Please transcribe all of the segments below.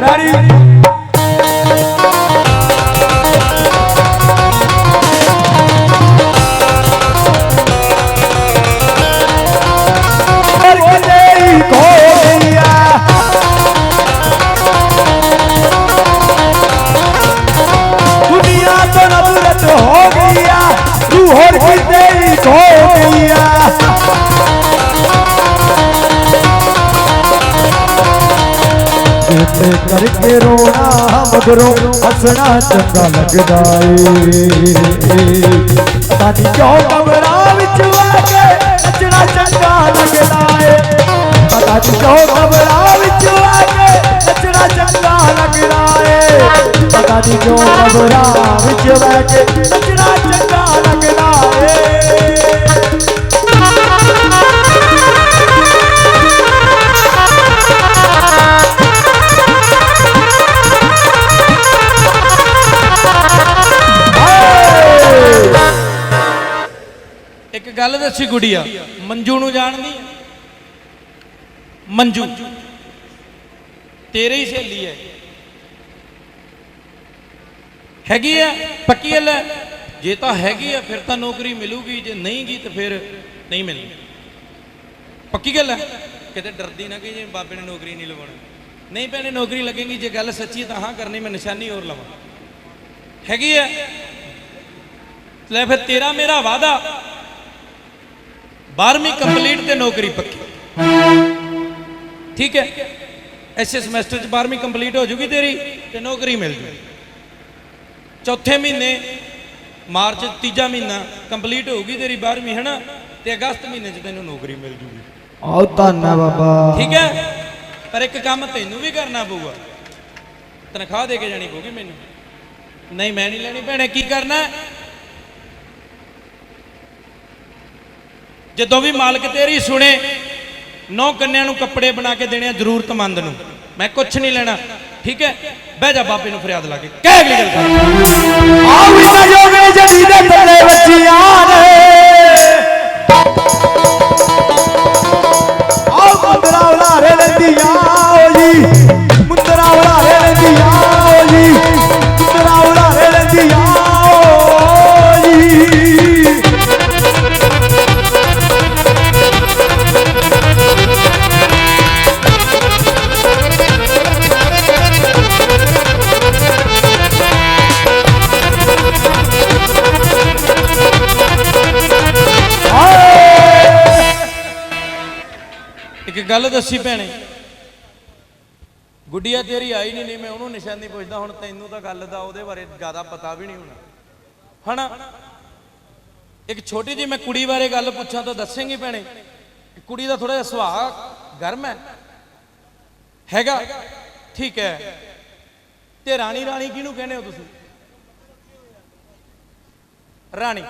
Ready? ਮਗਰੋਂ ਹੱਸਣਾ ਚੰਗਾ ਲੱਗਦਾ ਏ। ਪਤਾ ਕਿਉਂ ਕਬਰਾਂ ਵਿੱਚ ਆ ਕੇ ਨੱਚਣਾ ਚੰਗਾ ਲੱਗਦਾ ਏ। ਪਤਾ ਨਹੀਂ ਕਿਉਂ ਕਬਰਾਂ ਵਿੱਚ ਆ ਕੇ ਨੱਚਣਾ ਚੰਗਾ ਲੱਗਦਾ ਏ। ਪਤਾ ਨਹੀਂ ਕਿਉਂ ਕਬਰਾਂ ਵਿੱਚ ਬਹਿ ਕੇ ਨੱਚਣਾ ਇੱਕ ਗੱਲ ਗੁੜੀਆ ਮੰਜੂ ਨੂੰ ਜਾਣਦੀ ਮੰਜੂ। ਤੇਰੇ ਹੀ ਸਹੇਲੀ ਹੈ ਹੈਗੀ ਆ ਪੱਕੀ ਗੱਲ ਹੈ ਜੇ ਤਾਂ ਹੈਗੀ ਆ ਫਿਰ ਤਾਂ ਨੌਕਰੀ ਮਿਲੂਗੀ। ਜੇ ਨਹੀਂ ਗੀ ਤਾਂ ਫਿਰ ਨਹੀਂ ਮਿਲਣੀ। ਪੱਕੀ ਗੱਲ ਹੈ ਕਿਤੇ ਡਰਦੀ ਨਾ ਕਿ ਜੇ ਬਾਬੇ ਨੇ ਨੌਕਰੀ ਨਹੀਂ ਲਵਾਉਣੀ। ਨਹੀਂ ਭੈਣੇ, ਨੌਕਰੀ ਲੱਗੇਗੀ। ਜੇ ਗੱਲ ਸੱਚੀ ਤਾਂ ਹਾਂ ਕਰਨੀ, ਮੈਂ ਨਿਸ਼ਾਨੀ ਹੋਰ ਲਵਾਂ। ਹੈਗੀ ਆ ਲੈ ਫਿਰ ਤੇਰਾ ਮੇਰਾ ਵਾਦਾ 12ਵੀਂ ਕੰਪਲੀਟ ਤੇ ਨੌਕਰੀ ਪੱਕੀ। ਠੀਕ ਹੈ? ਐਸੇ ਸਮੈਸਟਰ ਚ 12ਵੀਂ ਕੰਪਲੀਟ ਹੋ ਜੂਗੀ ਤੇਰੀ ਤੇ ਨੌਕਰੀ ਮਿਲ ਜੂ। ਚੌਥੇ ਮਹੀਨੇ ਮਾਰਚ ਤੀਜਾ ਮਹੀਨਾ ਕੰਪਲੀਟ ਹੋਊਗੀ ਤੇਰੀ 12ਵੀਂ ਹੈਨਾ? ਤੇ ਅਗਸਤ ਮਹੀਨੇ ਚ ਤੈਨੂੰ ਨੌਕਰੀ ਮਿਲ ਜੂਗੀ। ਆਉ ਧੰਨਾ ਬਾਬਾ। ਠੀਕ ਹੈ? ਪਰ ਇੱਕ ਕੰਮ ਤੈਨੂੰ ਵੀ ਕਰਨਾ ਪਊਗਾ। ਤਨਖਾਹ ਦੇ ਕੇ ਜਾਣੀ ਪਊਗੀ ਮੈਨੂੰ। ਨਹੀਂ ਮੈਂ ਨਹੀਂ ਲੈਣੀ ਭੈਣੇ ਕੀ ਕਰਨਾ? ਜਦੋਂ ਵੀ ਮਾਲਕ ਤੇਰੀ ਸੁਣੇ, ਨੌ ਕੰਨਿਆਂ ਨੂੰ ਕੱਪੜੇ ਬਣਾ ਕੇ ਦੇਣੇ ਆ ਜ਼ਰੂਰਤਮੰਦ ਨੂੰ। ਮੈਂ ਕੁਝ ਨਹੀਂ ਲੈਣਾ। ਠੀਕ ਹੈ? ਬਹਿ ਜਾ ਬਾਬੇ ਨੂੰ ਫਰਿਆਦ ਲਾ ਕੇ। ਕਹਿ ਅਗਲੀ ਗੱਲ ਕਰ। ਆਉ ਇਸ ਜੋਗੇ ਜਦੀ ਦੇ ਥੱਲੇ ਬੱਚੀਆਂ ਨੇ ਆਉ ਮੁੰਦਰਾ ਉਲਾਰੇ ਲੈਂਦੀਆਂ ਓ ਜੀ। ਗੱਲ ਦੱਸੀ ਭੈਣੇ। ਗੁੱਡੀਆ ਤੇਰੀ ਆਈ ਨਹੀਂ ਨਹੀਂ ਮੈਂ ਉਹਨੂੰ ਨਿਸ਼ਾਨੀ ਪੁੱਛਦਾ। ਹੁਣ ਤੈਨੂੰ ਤਾਂ ਗੱਲ ਦਾ ਉਹਦੇ ਬਾਰੇ ਜ਼ਿਆਦਾ ਪਤਾ ਵੀ ਨਹੀਂ ਹੋਣਾ। ਹਨਾ ਇੱਕ ਛੋਟੀ ਜਿਹੀ ਮੈਂ ਕੁੜੀ ਬਾਰੇ ਗੱਲ ਪੁੱਛਾਂ ਤਾਂ ਦੱਸੇਂਗੀ ਭੈਣੇ। ਕੁੜੀ ਦਾ ਥੋੜਾ ਜਿਹਾ ਸੁਭਾਅ ਗਰਮ ਹੈ। ਹੈਗਾ? ਠੀਕ ਹੈ। ਤੇ ਰਾਣੀ ਰਾਣੀ ਕਿਹਨੂੰ ਕਹਿੰਦੇ ਹੋ ਤੁਸੀਂ? ਰਾਣੀ।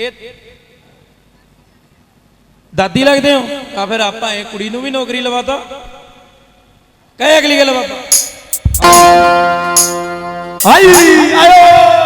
ਇਹ ਦਾਦੀ ਲੱਗਦੇ ਹੋ? ਆ ਫਿਰ ਆਪਾਂ ਇਹ ਕੁੜੀ ਨੂੰ ਵੀ ਨੌਕਰੀ ਲਵਾਤਾ। ਕਹੇ ਅਗਲੀ ਗੱਲ ਬਾਬਾ। ਆਈ ਆਇਓ।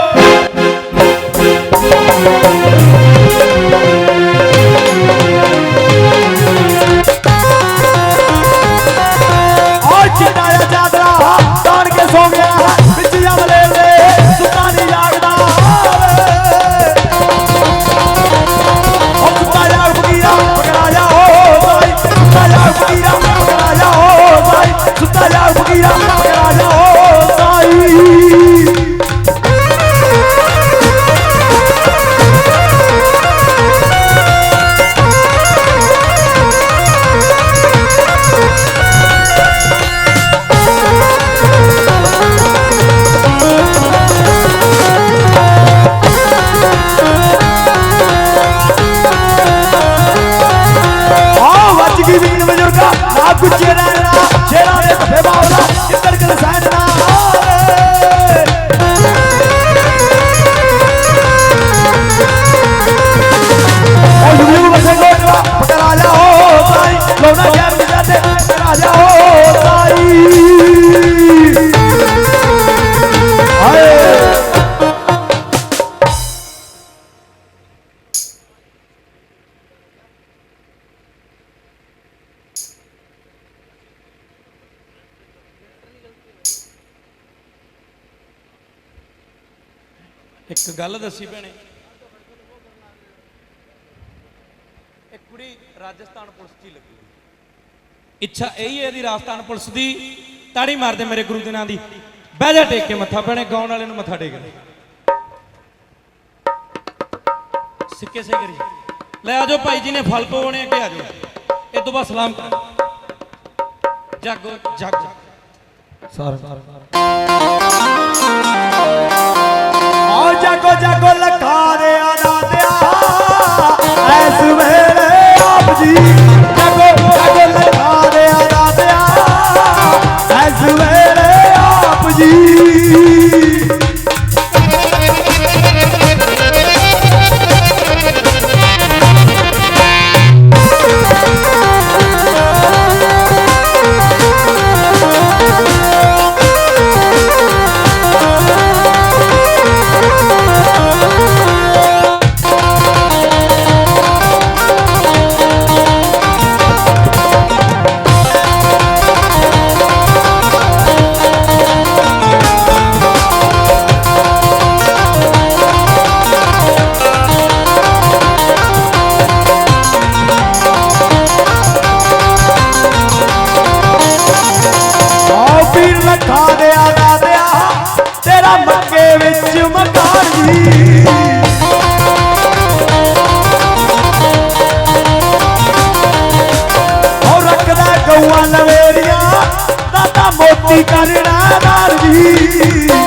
ਗੱਲ ਦੱਸੀ ਭੈਣੇ। ਇੱਕ ਕੁੜੀ ਰਾਜਸਥਾਨ ਪੁਲਿਸ 'ਚ ਹੀ ਲੱਗੀ ਇੱਛਾ ਇਹੀ ਹੈ ਇਹਦੀ ਰਾਜਸਥਾਨ ਪੁਲਿਸ ਦੀ ਤਾੜੀ ਮਾਰਦੇ ਮੇਰੇ ਗੁਰੂ ਦੇ ਨਾਂ ਦੀ। ਬਹਿ ਜਾ ਟੇਕ ਕੇ ਮੱਥਾ ਭੈਣੇ ਗਾਉਣ ਵਾਲੇ ਨੂੰ ਮੱਥਾ ਟੇਕ। ਦੇ ਸਿੱਕੇ ਸੇ ਕਰੀ ਲੈ ਆਜੋ ਭਾਈ ਜੀ ਨੇ ਫਲ ਪਵਾਉਣੇ ਅੱਗੇ ਆਜੋ ਇਹ ਤੋਂ ਬਾਅਦ ਸਲਾਮ ਕਰ। ਜਾਗੋ ਜਗ। ਸਰ ਆ ਦਾਦਾ ਮੋਤੀ ਕਰਨਾ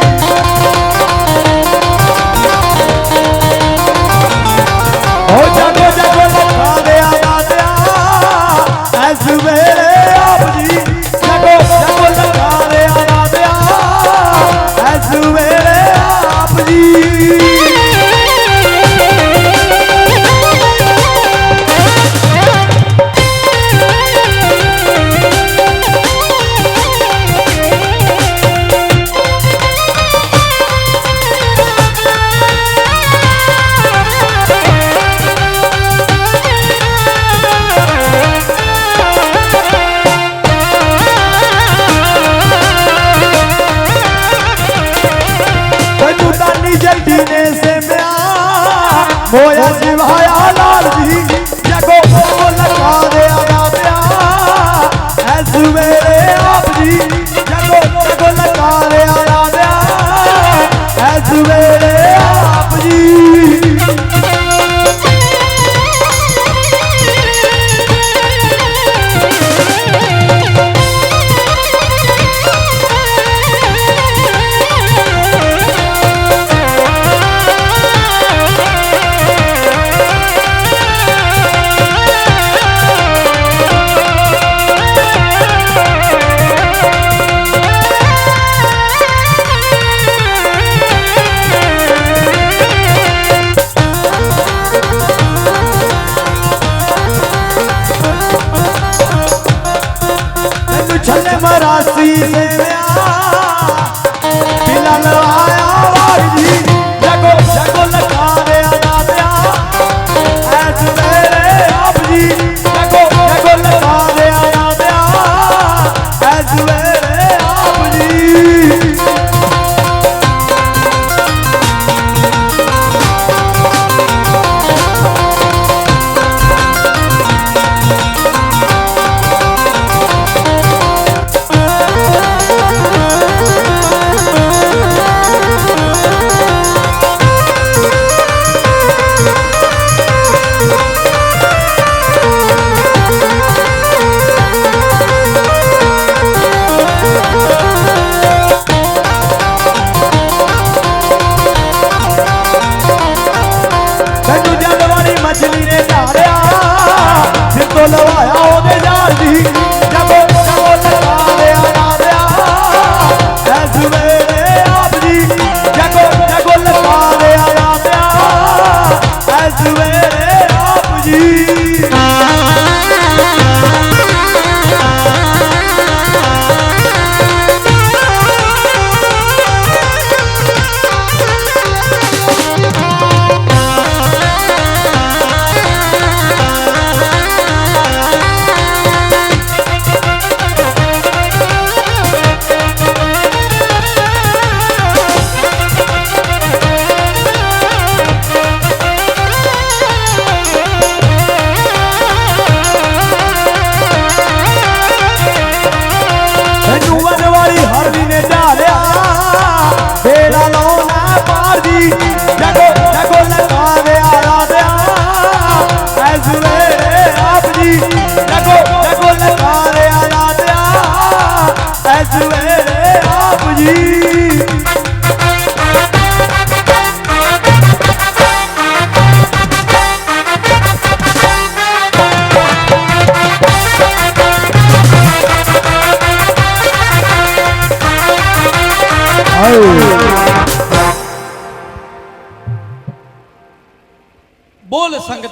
ਜਗੋ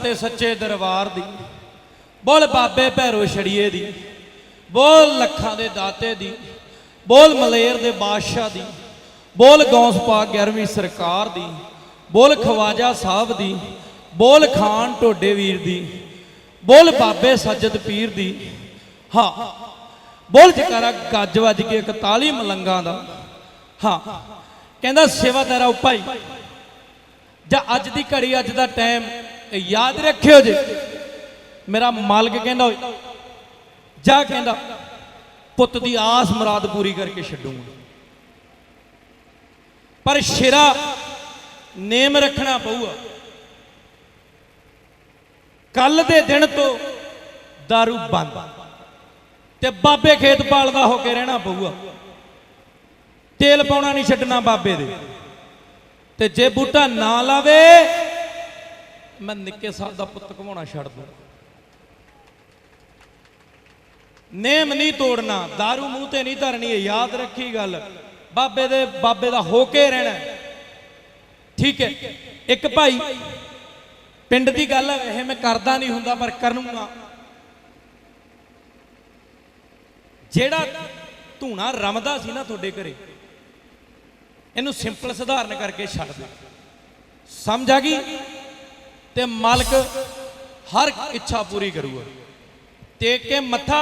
ਬੋਲ ਸੱਚੇ ਦਰਬਾਰ ਦੀ, ਬੋਲ ਬਾਬੇ ਭੈਰੋ ਛੜੀਏ ਦੀ, ਬੋਲ ਲੱਖਾਂ ਦੇ ਦਾਤੇ ਦੀ, ਬੋਲ ਮਲੇਰ ਦੇ ਬਾਦਸ਼ਾਹ ਦੀ, ਬੋਲ ਗੌਸ ਪਾਕ 11ਵੀਂ ਸਰਕਾਰ ਦੀ, ਬੋਲ ਖਵਾਜਾ ਸਾਹਿਬ ਦੀ, ਬੋਲ ਖਾਨ ਢੋਡੇ ਵੀਰ ਦੀ, ਬੋਲ ਬਾਬੇ ਸੱਜਦ ਪੀਰ ਦੀ, ਹਾਂ, ਬੋਲ ਜਕਾਰਾ ਗੱਜ ਵੱਜ ਕੇ 41 ਮਲੰਗਾਂ ਦਾ, ਹਾਂ, ਕਹਿੰਦਾ ਸੇਵਾਦਾਰਾ ਉਪਾਈ, ਜਾਂ ਅੱਜ ਦੀ ਘੜੀ, ਅੱਜ ਦਾ ਟਾਈਮ ਯਾਦ ਰੱਖਿਓ ਜੀ। ਮੇਰਾ ਮਾਲਕ ਕਹਿੰਦਾ ਓਏ, ਜਾ ਕਹਿੰਦਾ, ਪੁੱਤ ਦੀ ਆਸ ਮੁਰਾਦ ਪੂਰੀ ਕਰਕੇ ਛੱਡੂਗਾ। ਪਰ ਸ਼ੇਰਾ ਨੇਮ ਰੱਖਣਾ ਪਊਗਾ। ਕੱਲ ਦੇ ਦਿਨ ਤੋਂ दारू ਬੰਦ। ਤੇ ਬਾਬੇ ਖੇਤ ਪਾਲਦਾ ਹੋ ਕੇ ਰਹਿਣਾ ਪਊਗਾ। ਤੇਲ ਪਾਉਣਾ ਨਹੀਂ ਛੱਡਣਾ ਬਾਬੇ ਦੇ। ਤੇ ਜੇ ਬੂਟਾ ਨਾ ਲਾਵੇ ਮੈਂ ਨਿੱਕੇ ਸਾਹਿਬ ਦਾ ਪੁੱਤ ਘਵਾਉਣਾ ਛੱਡ ਦੂੰ। ਨੇਮ ਨਹੀਂ ਤੋੜਨਾ दारू ਮੂੰਹ ਤੇ ਨਹੀਂ ਧਰਨੀ ਹੈ ਯਾਦ ਰੱਖੀ ਗੱਲ। ਬਾਬੇ ਦੇ, ਬਾਬੇ ਦਾ ਹੋ ਕੇ ਰਹਿਣਾ। ਠੀਕ ਹੈ, ਇੱਕ ਭਾਈ ਪਿੰਡ ਦੀ ਗੱਲ ਹੈ, ਇਹ ਮੈਂ ਕਰਦਾ ਨਹੀਂ ਹੁੰਦਾ, ਪਰ ਕਰੂੰਗਾ। ਜਿਹੜਾ ਧੂਣਾ ਰਮਦਾ ਸੀ ਨਾ ਤੁਹਾਡੇ ਘਰੇ, ਇਹਨੂੰ ਸਿੰਪਲ ਸਧਾਰਨ ਕਰਕੇ ਛੱਡ ਦੇ। ਸਮਝ ਆ ਗਈ? ਤੇ ਮਾਲਕ ਹਰ ਇੱਛਾ ਪੂਰੀ ਕਰੂਗਾ। ਟੇਕ ਕੇ ਮੱਥਾ,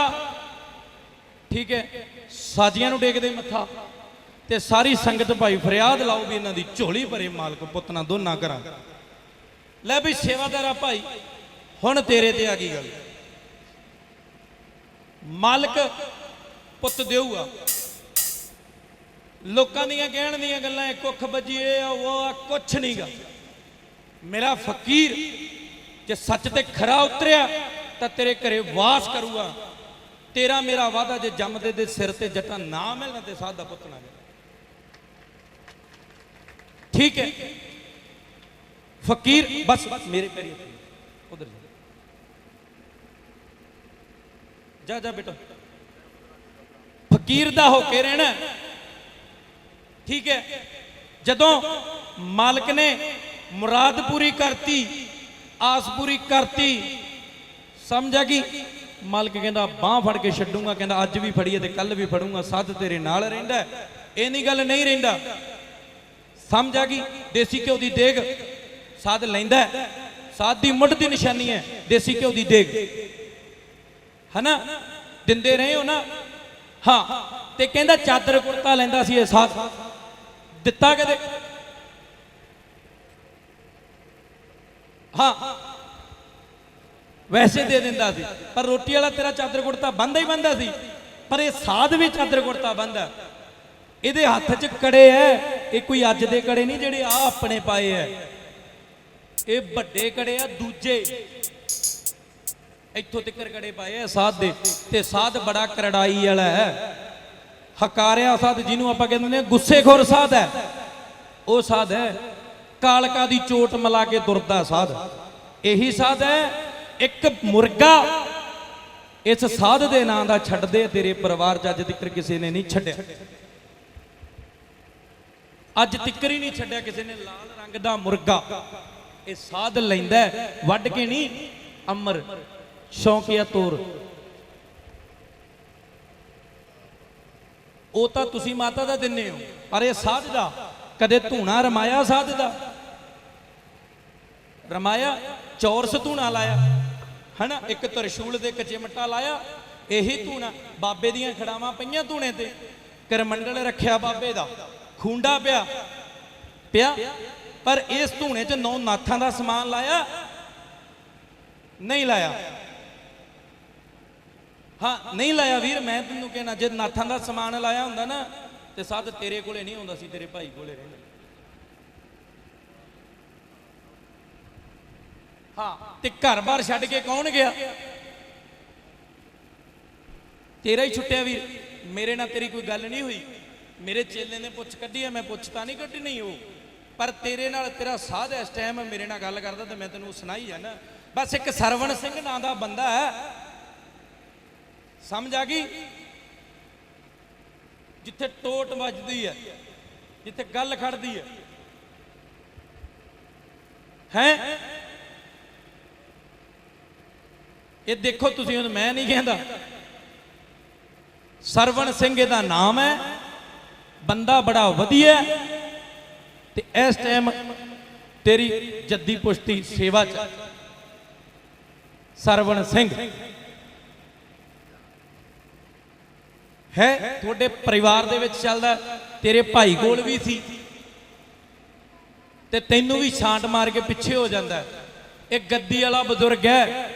ਠੀਕ ਹੈ, ਸਾਜੀਆਂ ਨੂੰ ਟੇਕਦੇ ਮੱਥਾ, ਤੇ ਸਾਰੀ ਸੰਗਤ ਭਾਈ ਫਰਿਆਦ ਲਾਓ ਵੀ ਇਹਨਾਂ ਦੀ ਝੋਲੀ ਭਰੇ ਮਾਲਕ ਪੁੱਤਨਾ ਦੋਨਾਂ ਘਰਾਂ। ਲੈ ਵੀ ਸੇਵਾਦਾਰਾ ਭਾਈ, ਹੁਣ ਤੇਰੇ ਤੇ ਆ ਗਈ ਗੱਲ। ਮਾਲਕ ਪੁੱਤ ਦੇਊਗਾ। ਲੋਕਾਂ ਦੀਆਂ ਕਹਿਣ ਦੀਆਂ ਗੱਲਾਂ ਇਹ ਕੁੱਖ ਵੱਜੀਏ ਆ ਉਹ ਆ ਕੁਛ ਨਹੀਂਗਾ ਮੇਰਾ ਫਕੀਰ ਜੇ ਸੱਚ ਤੇ ਖਰਾ ਉਤਰਿਆ, ਤਾਂ ਤੇਰੇ ਘਰੇ ਵਾਸ ਕਰੂਗਾ। ਤੇਰਾ ਮੇਰਾ ਵਾਦਾ ਜੇ ਜੰਮਦੇ ਦੇ ਸਿਰ ਤੇ ਜਟਾ ਨਾ ਮਿਲਣਾ ਤੇ ਸਾਧ ਦਾ ਪੁੱਤ ਨਾ ਠੀਕ ਹੈ। ਫਕੀਰ, ਬਸ ਮੇਰੇ ਪੈਰੀ ਉਧਰ ਜਾ ਜਾ ਬੇਟਾ। ਫਕੀਰ ਦਾ ਹੋ ਕੇ ਰਹਿਣਾ। ਠੀਕ ਹੈ। ਜਦੋਂ ਮਾਲਕ ਨੇ ਮੁਰਾਦ ਪੂਰੀ ਕਰਤੀ, ਆਸ ਪੂਰੀ ਕਰਤੀ। ਸਮਝ ਆ ਗਈ? ਮਾਲਕ ਕਹਿੰਦਾ, ਬਾਹ ਫੜ ਕੇ ਛੱਡੂਗਾ, ਕਹਿੰਦਾ, ਅੱਜ ਵੀ ਫੜੀਏ ਤੇ ਕੱਲ ਵੀ ਫੜੂਗਾ ਸੱਦ ਤੇਰੇ ਨਾਲ ਰਹਿੰਦਾ ਇਹ ਨਹੀਂ ਗੱਲ ਨਹੀਂ ਰਹਿੰਦਾ। ਸਮਝ ਆ ਗਈ? ਦੇਸੀ ਘਿਓ ਦੀ ਦੇਗ ਸਾਧ ਲੈਂਦਾ ਸਾਧ ਦੀ ਮੁੱਢ ਦੀ ਨਿਸ਼ਾਨੀ ਹੈ, ਦੇਸੀ ਘਿਓ ਦੀ ਦੇਗ। ਹਨਾ? ਦਿੰਦੇ ਰਹੇ ਹੋ ਨਾ? ਹਾਂ। ਤੇ ਕਹਿੰਦਾ ਚਾਦਰ ਕੁੜਤਾ ਲੈਂਦਾ ਸੀ ਇਹ ਸਾਧ। ਦਿੱਤਾ ਕਦੇ? ਹਾਂ। ਵੈਸੇ ਦੇ ਦਿੰਦਾ ਸੀ, ਪਰ ਰੋਟੀ ਵਾਲਾ ਤੇਰਾ ਚਾਦਰ ਕੁੜਤਾ ਬੰਦਾ ਹੀ ਬੰਦਾ ਸੀ। ਪਰ ਇਹ ਸਾਧ ਵੀ ਚਾਦਰ ਕੁੜਤਾ ਬੰਦਾ ਇਹਦੇ ਹੱਥ 'ਚ ਕੜੇ ਐ ਇਹ ਕੋਈ ਅੱਜ ਦੇ ਕੜੇ ਨਹੀਂ ਜਿਹੜੇ ਆ ਆਪਣੇ ਪਾਏ ਐ ਇਹ ਵੱਡੇ ਕੜੇ ਆ, ਦੂਜੇ। ਇੱਥੋਂ ਤੱਕਰ ਕੜੇ ਪਾਏ ਆ ਸਾਧ ਦੇ। ਤੇ ਸਾਧ ਬੜਾ ਕਰੜਾਈ ਵਾਲਾ ਹੈ। ਹਕਾਰਿਆ ਸਾਧ ਜਿਹਨੂੰ ਆਪਾਂ ਕਹਿੰਦੇ ਨੇ ਗੁੱਸੇਖੋਰ ਸਾਧ ਹੈ। ਉਹ ਸਾਧ ਹੈ ਕਾਲਕਾ ਦੀ ਚੋਟ ਮਿਲਾ ਕੇ ਦੁਰਦਾ ਸਾਧ। ਇਹੀ ਸਾਧ ਹੈ, ਇੱਕ ਮੁਰਗਾ ਇਸ ਸਾਧ ਦੇ ਨਾਂ ਦਾ ਛੱਡਦੇ ਤੇਰੇ ਪਰਿਵਾਰ ਚ ਅੱਜ ਤੱਕ ਕਿਸੇ ਨੇ ਨਹੀਂ ਛੱਡਿਆ। ਅੱਜ ਤੱਕ ਹੀ ਨਹੀਂ ਛੱਡਿਆ ਕਿਸੇ ਨੇ, ਲਾਲ ਰੰਗ ਦਾ ਮੁਰਗਾ। ਇਹ ਸਾਧ ਲੈਂਦਾ ਵੱਢ ਕੇ ਨਹੀਂ, ਅਮਰ ਸ਼ੌਂਕੀਆ ਤੋਰ। ਉਹ ਤਾਂ ਤੁਸੀਂ ਮਾਤਾ ਦਾ ਦਿੰਨੇ ਹੋ, ਪਰ ਇਹ ਸਾਧ ਦਾ, ਕਦੇ ਧੂਣਾ ਰਮਾਇਆ ਸਾਧ ਦਾ? ਰਮਾਇਆ ਚੌਰਸ ਧੂਣਾ ਲਾਇਆ। ਹਨਾ? ਇੱਕ ਤਰਸ਼ੂਲ ਦੇ ਇੱਕ ਚਿਮਟਾ ਲਾਇਆ, ਇਹੀ ਧੂਣਾ। ਬਾਬੇ ਦੀਆਂ ਖੜਾਵਾਂ ਪਈਆਂ ਧੂਣੇ ਤੇ। ਕਰਮੰਡਲ ਰੱਖਿਆ ਬਾਬੇ ਦਾ। ਖੁੰਡਾ ਪਿਆ। ਪਿਆ। ਪਰ ਇਸ ਧੂਣੇ 'ਚ ਨੌ ਨਾਥਾਂ ਦਾ ਸਮਾਨ ਲਾਇਆ। ਨਹੀਂ ਲਾਇਆ। ਹਾਂ, ਨਹੀਂ ਲਾਇਆ ਵੀਰ, ਮੈਂ ਤੈਨੂੰ ਕਹਿਣਾ, ਜੇ ਨਾਥਾਂ ਦਾ ਸਮਾਨ ਲਾਇਆ ਹੁੰਦਾ ਨਾ, ਤੇ ਸਾਧ ਤੇਰੇ ਕੋਲੇ ਨਹੀਂ ਹੁੰਦਾ ਸੀ, ਤੇਰੇ ਭਾਈ ਕੋਲੇ ਰਹਿੰਦਾ। ਹਾਂ ਤੇ ਘਰ-ਬਾਰ ਛੱਡ ਕੇ ਕੌਣ ਗਿਆ? ਤੇਰਾ ਹੀ ਛੁੱਟਿਆ ਵੀਰ। ਮੇਰੇ ਨਾਲ ਤੇਰੀ ਕੋਈ ਗੱਲ ਨਹੀਂ ਹੋਈ। ਮੇਰੇ ਚੇਲੇ ਨੇ ਪੁੱਛ ਕੱਢੀ ਆ, ਮੈਂ ਪੁੱਛ ਤਾਂ ਨਹੀਂ ਕੱਢੀ ਨਹੀਂ ਉਹ। ਪਰ ਤੇਰੇ ਨਾਲ ਤੇਰਾ ਸਾਧ ਇਸ ਟਾਈਮ ਮੇਰੇ ਨਾਲ ਗੱਲ ਕਰਦਾ ਤੇ ਮੈਂ ਤੈਨੂੰ ਸੁਣਾਈ ਜਾਣਾ ਬਸ ਇੱਕ ਸਰਵਣ ਸਿੰਘ ਨਾਂ ਦਾ ਬੰਦਾ ਹੈ ਸਮਝ ਆ ਗਈ? ਜਿੱਥੇ ਟੋਟ ਵੱਜਦੀ ਹੈ ਜਿੱਥੇ ਗੱਲ ਖੜਦੀ ਹੈ ਹੈ? ਇਹ ਦੇਖੋ ਤੁਸੀਂ ਹੁਣ ਮੈਂ ਨਹੀਂ ਕਹਿੰਦਾ। ਸਰਵਣ ਸਿੰਘ ਇਹਦਾ ਨਾਮ ਹੈ, ਬੰਦਾ ਬੜਾ ਵਧੀਆ ਤੇ ਇਸ ਟਾਈਮ ਤੇਰੀ ਜੱਦੀ ਪੁਸ਼ਤੀ ਸੇਵਾ ਚ ਸਰਵਣ ਸਿੰਘ ਹੈ, ਤੁਹਾਡੇ ਪਰਿਵਾਰ ਦੇ ਵਿੱਚ ਚੱਲਦਾ ਤੇਰੇ ਭਾਈ ਕੋਲ ਵੀ ਸੀ ਤੇ ਤੈਨੂੰ ਵੀ ਛਾਂਟ ਮਾਰ ਕੇ ਪਿੱਛੇ ਹੋ ਜਾਂਦਾ ਇਹ ਗੱਦੀ ਵਾਲਾ ਬਜ਼ੁਰਗ ਹੈ।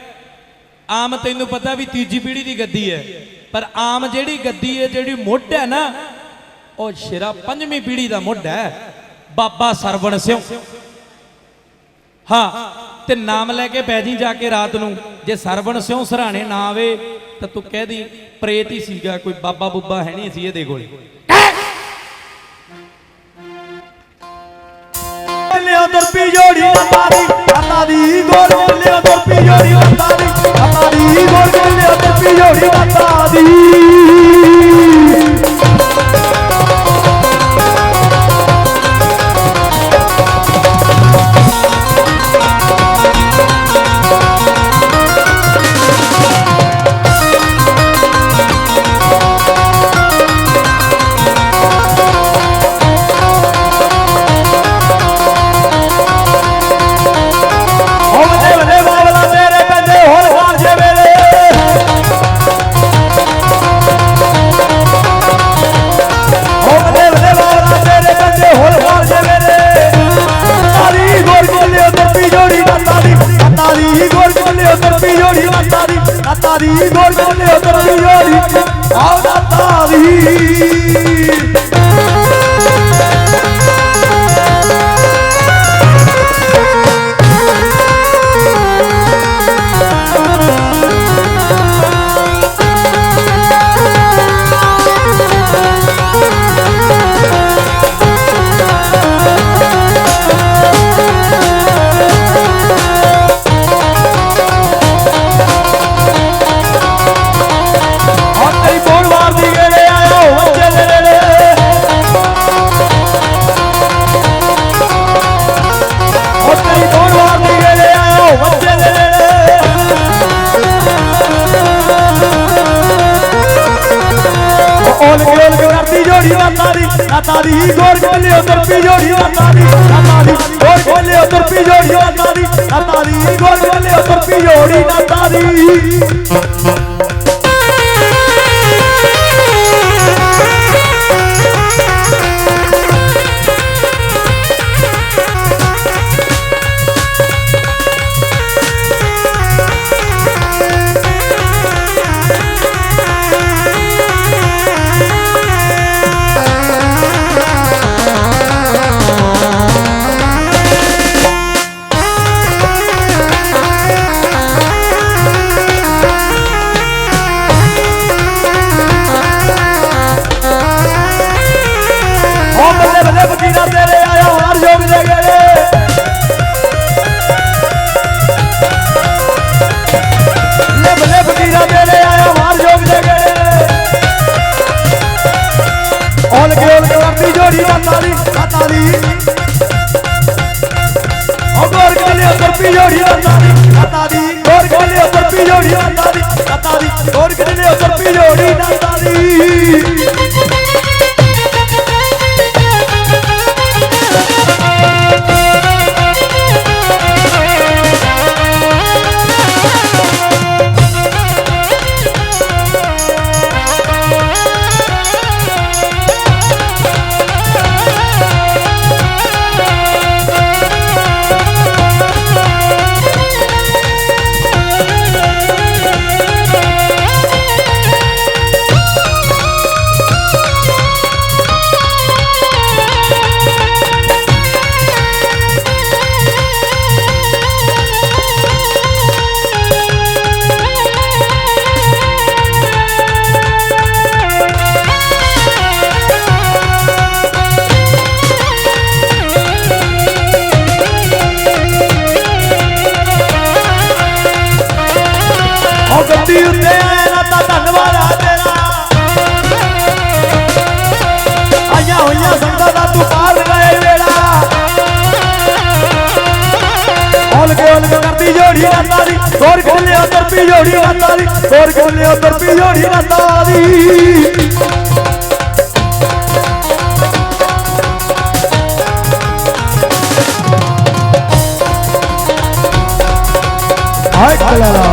ਆਮ ਤੈਨੂੰ ਪਤਾ ਵੀ ਤੀਜੀ ਪੀੜ੍ਹੀ ਦੀ ਗੱਦੀ ਹੈ। ਪਰ ਆਮ ਜਿਹੜੀ ਗੱਦੀ ਹੈ, ਜਿਹੜੀ ਮੁੱਢ ਹੈ ਨਾ, ਉਹ ਸ਼ੇਰਾ ਪੰਜਵੀਂ ਪੀੜ੍ਹੀ ਦਾ ਮੁੱਢ ਹੈ। ਬਾਬਾ ਸਰਵਣ ਸਿੰਘ ਹਾਂ, ਤੇ ਨਾਮ ਲੈ ਕੇ ਬਹਿ ਜੀ ਜਾ ਕੇ ਰਾਤ ਨੂੰ। ਜੇ ਸਰਵਣ ਸਿਉ ਸਰਾਣੇ ਨਾ ਆਵੇ, ਤਾਂ ਤੂੰ ਕਹਿ ਦੀ, ਪ੍ਰੇਤ ਹੀ ਸੀਗਾ, ਕੋਈ ਬਾਬਾ ਬੁੱਬਾ ਹੈ ਨਹੀਂ ਸੀ ਇਹਦੇ ਕੋਲ। ਲਿਓ ਦੁਰਪੀ ਜੋੜੀ ਮਾਤਾ ਦੀ ਮਾਤਾ ਦੀ ਗੋਰ ਲਿਓ ਦੁਰਪੀ ਜੋੜੀ ਮਾਤਾ ਦੀ ਮਾਤਾ ਦੀ ਗੋਰ ਲਿਓ ਦੁਰਪੀ ਜੋੜੀ ਮਾਤਾ ਦੀ ਗੋਰ ਗੋਲੇ ਉਧਰ ਪੀ ਜੋੜੀ ਮਾਤਾ ਦੀ ਮਾਤਾ ਦੀ ਗੋਰ ਗੋਲੇ ਉਧਰ ਪੀ ਗੱਡੀ ਉੱਤੇ ਆਏ ਨਾ ਤਾਂ ਧੰਨਵਾਦ ਆ ਤੇਰਾ। ਆਈਆਂ ਹੋਈਆਂ ਸੰਗਤਾਂ ਦਾ ਤੂੰ ਪਾਰ ਗਏ ਵੇਲਾ। ਔਲ ਕੇ ਔਲ ਕੇ ਕਰਦੀ ਜੋੜੀ ਰਾਤਾਂ ਦੀ, ਹੋਰ ਕਿੱਲੇ ਉਧਰ ਪੀ ਜੋੜੀ ਰਾਤਾਂ ਦੀ, ਹੋਰ ਕਿੱਲੇ ਉਧਰ ਪੀ ਜੋੜੀ ਰਾਤਾਂ ਦੀ। ਹਾਏ ਕਲਾਲਾ